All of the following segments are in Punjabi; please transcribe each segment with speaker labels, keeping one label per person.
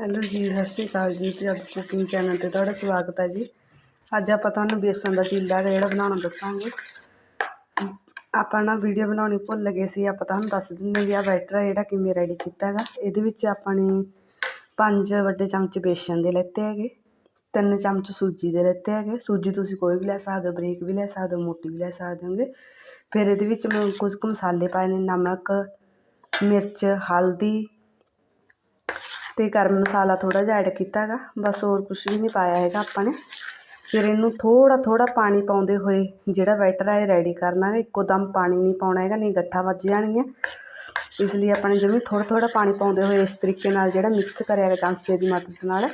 Speaker 1: ਹੈਲੋ ਜੀ, ਸਤਿ ਸ਼੍ਰੀ ਅਕਾਲ ਜੀ। ਪੰਜਾਬੀ ਕੁਕਿੰਗ ਚੈਨਲ ਤੇ ਤੁਹਾਡਾ ਸਵਾਗਤ ਹੈ ਜੀ। ਅੱਜ ਆਪਾਂ ਤੁਹਾਨੂੰ ਬੇਸਣ ਦਾ ਚੀਲਾ ਜਿਹੜਾ ਬਣਾਉਣਾ ਦੱਸਾਂਗੇ। ਆਪਾਂ ਨਾ ਵੀਡੀਓ ਬਣਾਉਣੀ ਭੁੱਲ ਗਏ ਸੀ। ਆਪਾਂ ਤੁਹਾਨੂੰ ਦੱਸ ਦਿੰਦੇ ਵੀ ਆ ਬੈਟਰ ਹੈ ਜਿਹੜਾ ਕਿਵੇਂ ਰੈਡੀ ਕੀਤਾ ਹੈਗਾ। ਇਹਦੇ ਵਿੱਚ ਆਪਾਂ ਨੇ ਪੰਜ ਵੱਡੇ ਚਮਚ ਬੇਸਨ ਦੇ ਲੈਤੇ ਹੈਗੇ। ਤਿੰਨ ਚਮਚ ਸੂਜੀ ਦੇ ਲੈਤੇ ਹੈਗੇ। ਸੂਜੀ ਤੁਸੀਂ ਕੋਈ ਵੀ ਲੈ ਸਕਦੇ ਹੋ, ਬਰੀਕ ਵੀ ਲੈ ਸਕਦੇ ਹੋ, ਮੋਟੀ ਵੀ ਲੈ ਸਕਦੇ ਹੋਗੇ। ਫਿਰ ਇਹਦੇ ਵਿੱਚ ਮੈਂ ਕੁਝ ਕੁ ਮਸਾਲੇ ਪਾਏ ਨੇ। ਨਮਕ, ਮਿਰਚ, ਹਲਦੀ ਅਤੇ ਗਰਮ ਮਸਾਲਾ ਥੋੜ੍ਹਾ ਜਿਹਾ ਐਡ ਕੀਤਾ ਹੈਗਾ ਬਸ ਹੋਰ ਕੁਛ ਵੀ ਨਹੀਂ ਪਾਇਆ ਹੈਗਾ ਆਪਾਂ ਨੇ। ਫਿਰ ਇਹਨੂੰ ਥੋੜ੍ਹਾ ਥੋੜ੍ਹਾ ਪਾਣੀ ਪਾਉਂਦੇ ਹੋਏ ਜਿਹੜਾ ਬੈਟਰ ਹੈ ਇਹ ਰੈਡੀ ਕਰਨਾ ਹੈ ਇੱਕੋ ਦਮ ਪਾਣੀ ਨਹੀਂ ਪਾਉਣਾ ਹੈਗਾ, ਨਹੀਂ ਗੱਠਾ ਵੱਜ ਜਾਣਗੀਆਂ। ਇਸ ਲਈ ਆਪਾਂ ਨੇ ਜਿਵੇਂ ਥੋੜ੍ਹਾ ਥੋੜ੍ਹਾ ਪਾਣੀ ਪਾਉਂਦੇ ਹੋਏ ਇਸ ਤਰੀਕੇ ਨਾਲ ਜਿਹੜਾ ਮਿਕਸ ਕਰਿਆ ਹੈਗਾ ਚਮਚੇ ਦੀ ਮਦਦ ਨਾਲ।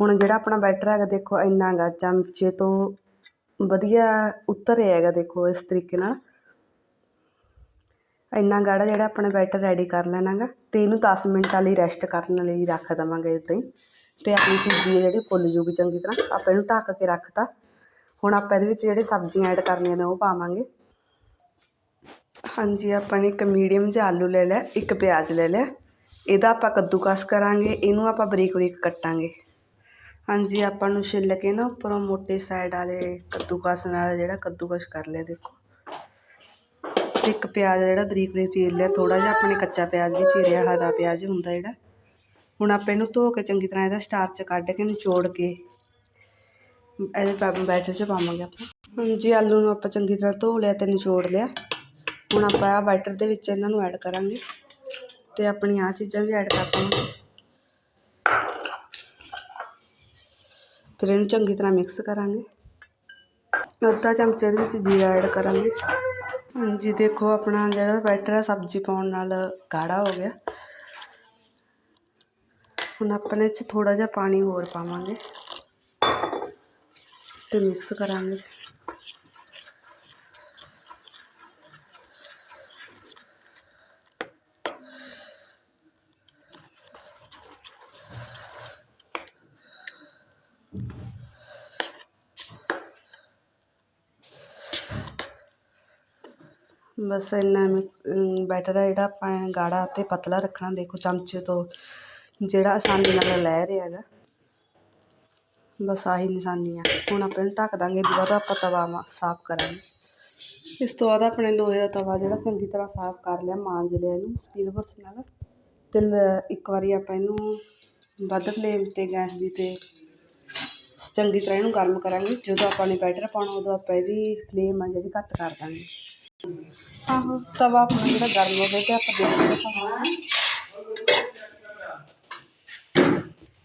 Speaker 1: ਹੁਣ ਜਿਹੜਾ ਆਪਣਾ ਬੈਟਰ ਹੈਗਾ, ਦੇਖੋ ਇੰਨਾ ਹੈਗਾ ਚਮਚੇ ਤੋਂ ਵਧੀਆ ਉਤਰ ਰਿਹਾ ਹੈਗਾ, ਦੇਖੋ ਇਸ ਤਰੀਕੇ ਨਾਲ। ਇੰਨਾ ਗਾੜਾ ਜਿਹੜਾ ਆਪਣਾ ਬੈਟਰ ਰੈਡੀ ਕਰ ਲੈਣਾ ਗਾ ਅਤੇ ਇਹਨੂੰ ਦਸ ਮਿੰਟਾਂ ਲਈ ਰੈਸਟ ਕਰਨ ਲਈ ਰੱਖ ਦੇਵਾਂਗੇ ਇੱਦਾਂ ਹੀ। ਅਤੇ ਆਪਣੀ ਸੂਜੀ ਜਿਹੜੀ ਫੁੱਲ ਜੂਗੀ ਚੰਗੀ ਤਰ੍ਹਾਂ, ਆਪਾਂ ਇਹਨੂੰ ਢੱਕ ਕੇ ਰੱਖਤਾ। ਹੁਣ ਆਪਾਂ ਇਹਦੇ ਵਿੱਚ ਜਿਹੜੇ ਸਬਜ਼ੀਆਂ ਐਡ ਕਰਨੀਆਂ ਨੇ ਉਹ ਪਾਵਾਂਗੇ। ਹਾਂਜੀ, ਆਪਾਂ ਨੇ ਇੱਕ ਮੀਡੀਅਮ ਜਿਹਾ ਆਲੂ ਲੈ ਲਿਆ, ਇੱਕ ਪਿਆਜ਼ ਲੈ ਲਿਆ। ਇਹਦਾ ਆਪਾਂ ਕੱਦੂਕਸ ਕਰਾਂਗੇ, ਇਹਨੂੰ ਆਪਾਂ ਬਰੀਕ ਬਰੀਕ ਕੱਟਾਂਗੇ। ਹਾਂਜੀ, ਆਪਾਂ ਨੂੰ ਛਿੱਲ ਕੇ ਨਾ ਉੱਪਰੋਂ ਮੋਟੇ ਸਾਈਡ ਵਾਲੇ ਕੱਦੂਕਸ ਨਾਲ ਜਿਹੜਾ ਕੱਦੂਕਸ ਕਰ ਲਿਆ, ਦੇਖੋ। ਅਤੇ ਇੱਕ ਪਿਆਜ਼ ਜਿਹੜਾ ਬਰੀਕ ਬਰੀਕ ਚੀਰ ਲਿਆ, ਥੋੜ੍ਹਾ ਜਿਹਾ ਆਪਣੇ ਕੱਚਾ ਪਿਆਜ਼ ਵੀ ਚੀਰਿਆ, ਹਰਾ ਪਿਆਜ਼ ਹੁੰਦਾ ਜਿਹੜਾ। ਹੁਣ ਆਪਾਂ ਇਹਨੂੰ ਧੋ ਕੇ ਚੰਗੀ ਤਰ੍ਹਾਂ ਇਹਦਾ ਸਟਾਰਚ ਕੱਢ ਕੇ ਨਿਚੋੜ ਕੇ ਇਹਦੇ ਬੈਟਰ 'ਚ ਪਾਵਾਂਗੇ ਆਪਾਂ। ਹਾਂਜੀ, ਆਲੂ ਨੂੰ ਆਪਾਂ ਚੰਗੀ ਤਰ੍ਹਾਂ ਧੋ ਲਿਆ ਅਤੇ ਨਿਚੋੜ ਲਿਆ। ਹੁਣ ਆਪਾਂ ਆ ਬੈਟਰ ਦੇ ਵਿੱਚ ਇਹਨਾਂ ਨੂੰ ਐਡ ਕਰਾਂਗੇ ਅਤੇ ਆਪਣੀ ਆਹ ਚੀਜ਼ਾਂ ਵੀ ਐਡ ਕਰ ਦਾਂਗੇ ਫਿਰ ਇਹਨੂੰ ਚੰਗੀ ਤਰ੍ਹਾਂ ਮਿਕਸ ਕਰਾਂਗੇ। ਅੱਧਾ ਚਮਚੇ ਦੇ ਵਿੱਚ ਜੀਰਾ ਐਡ ਕਰਾਂਗੇ। ਹਾਂਜੀ, ਦੇਖੋ ਆਪਣਾ ਜਿਹੜਾ ਬੈਟਰ ਹੈ ਸਬਜ਼ੀ ਪਾਉਣ ਨਾਲ ਗਾੜਾ ਹੋ ਗਿਆ। ਹੁਣ ਆਪਣੇ 'ਚ ਥੋੜ੍ਹਾ ਜਿਹਾ ਪਾਣੀ ਹੋਰ ਪਾਵਾਂਗੇ ਅਤੇ ਮਿਕਸ ਕਰਾਂਗੇ। ਬਸ ਇੰਨਾ ਬੈਟਰ ਆ ਜਿਹੜਾ ਆਪਾਂ ਗਾੜਾ ਅਤੇ ਪਤਲਾ ਰੱਖਣਾ। ਦੇਖੋ ਚਮਚੇ ਤੋਂ ਜਿਹੜਾ ਆਸਾਨੀ ਨਾਲ ਲੈ ਰਿਹਾ ਹੈਗਾ। ਬਸ ਆਹੀ ਨਿਸ਼ਾਨੀ ਆ। ਹੁਣ ਆਪਾਂ ਇਹਨੂੰ ਢੱਕ ਦਾਂਗੇ ਦੁਬਾਰਾ ਆਪਾਂ ਤਵਾ ਸਾਫ਼ ਕਰਾਂਗੇ। ਇਸ ਤੋਂ ਬਾਅਦ ਆਪਣੇ ਲੋਹੇ ਦਾ ਤਵਾ ਜਿਹੜਾ ਚੰਗੀ ਤਰ੍ਹਾਂ ਸਾਫ਼ ਕਰ ਲਿਆ, ਮਾਂਜ ਲਿਆ ਇਹਨੂੰ ਸਟੀਲ ਬੁਰਸ ਨਾਲ। ਅਤੇ ਇੱਕ ਵਾਰੀ ਆਪਾਂ ਇਹਨੂੰ ਵੱਧ ਫਲੇਮ 'ਤੇ, ਗੈਸ ਦੀ 'ਤੇ ਚੰਗੀ ਤਰ੍ਹਾਂ ਇਹਨੂੰ ਗਰਮ ਕਰਾਂਗੇ। ਜਦੋਂ ਆਪਾਂ ਨੇ ਬੈਟਰ ਪਾਉਣਾ, ਉਦੋਂ ਆਪਾਂ ਇਹਦੀ ਫਲੇਮ ਆ ਜਿਹੜੀ ਘੱਟ ਕਰ ਦਾਂਗੇ। ਆਹੋ, ਤਵਾ ਆਪਣਾ ਜਿਹੜਾ ਗਰਮ ਹੋ ਗਿਆ ਅਤੇ ਆਪਾਂ ਦੇਖ ਪਾਵਾਂਗੇ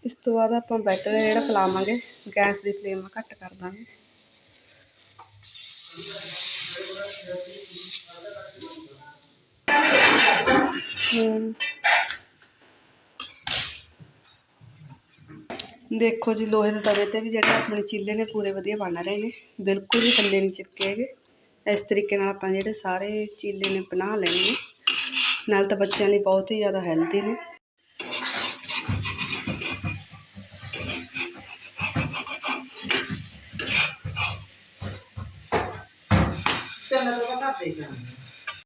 Speaker 1: ਇਸ ਤੋਂ ਬਾਅਦ ਆਪਾਂ ਬੈਟਰ ਜਿਹੜਾ ਫਲਾਵਾਂਗੇ, ਗੈਸ ਦੀ ਫਲੇਮ ਘੱਟ ਕਰ ਦਾਂਗੇ। ਦੇਖੋ ਜੀ, ਲੋਹੇ ਦੇ ਤਵੇ 'ਤੇ ਵੀ ਜਿਹੜੇ ਆਪਣੇ ਚੀਲੇ ਨੇ, ਪੂਰੇ ਵਧੀਆ ਬਣ ਰਹੇ ਨੇ। ਬਿਲਕੁਲ ਵੀ ਥੱਲੇ ਨਹੀਂ ਚਿਪਕੇ ਹੈਗੇ। ਇਸ ਤਰੀਕੇ ਨਾਲ ਆਪਾਂ ਜਿਹੜੇ ਸਾਰੇ ਚੀਲੇ ਨੇ ਬਣਾ ਲੈਣੇ ਨੇ। ਨਾਲ ਤਾਂ ਬੱਚਿਆਂ ਲਈ ਬਹੁਤ ਹੀ ਜ਼ਿਆਦਾ ਹੈਲਦੀ ਨੇ।
Speaker 2: ਚੱਲ ਤਾਂ ਬਤਾ ਦੇ